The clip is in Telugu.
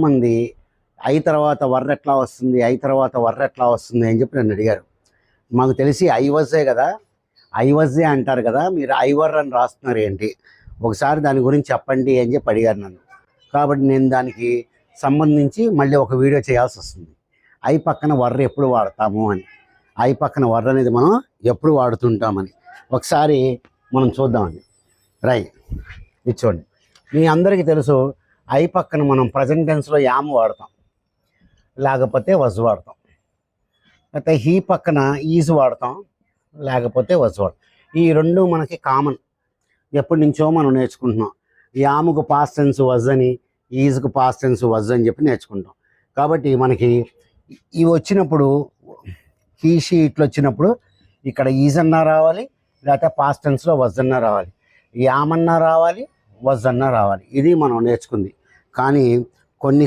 మంది ఐ తర్వాత వర్ర ఎట్లా వస్తుంది? ఐ తర్వాత వర్ర ఎట్లా వస్తుంది? అని చెప్పి నన్ను అడిగారు. మాకు తెలిసి ఐవజే కదా? ఐవజే అంటారు కదా? మీరు ఐవర్ అని రాస్తున్నారు ఏంటి? ఒకసారి దాని గురించి చెప్పండి అని చెప్పి అడిగారు నన్ను. కాబట్టి నేను దానికి సంబంధించి మళ్ళీ ఒక వీడియో చేయాల్సి వస్తుంది. ఐ పక్కన వర్ర ఎప్పుడు వాడతాము అని. ఐ పక్కన వర్ర అనేది మనం ఎప్పుడు వాడుతుంటామని ఒకసారి మనం చూద్దామండి రై ఇచ్చోండి చూడండి. మీ అందరికీ తెలుసు ఐ పక్కన మనం ప్రజెంట్ టెన్స్లో యామ్ వాడతాం. లేకపోతే వజ్ వాడతాం. అయితే హీ పక్కన ఈజ్ వాడతాం. లేకపోతే వజ్ వాడతాం. ఈ రెండు మనకి కామన్ ఎప్పటి నుంచో మనం నేర్చుకుంటున్నాం. యాముకు పాస్ట్ టెన్స్ వజ్ అని ఈజ్కు పాస్ట్ టెన్స్ వజ్ అని చెప్పి నేర్చుకుంటాం. కాబట్టి మనకి ఇవి వచ్చినప్పుడు హీ షీ ఇట్లు వచ్చినప్పుడు ఇక్కడ ఈజ్ అన్నా రావాలి లేకపోతే పాస్ట్ టెన్స్లో వజ్ అన్నా రావాలి. యామన్నా రావాలి వజ్ అన్నా రావాలి. ఇది మనం నేర్చుకుంది. కానీ కొన్ని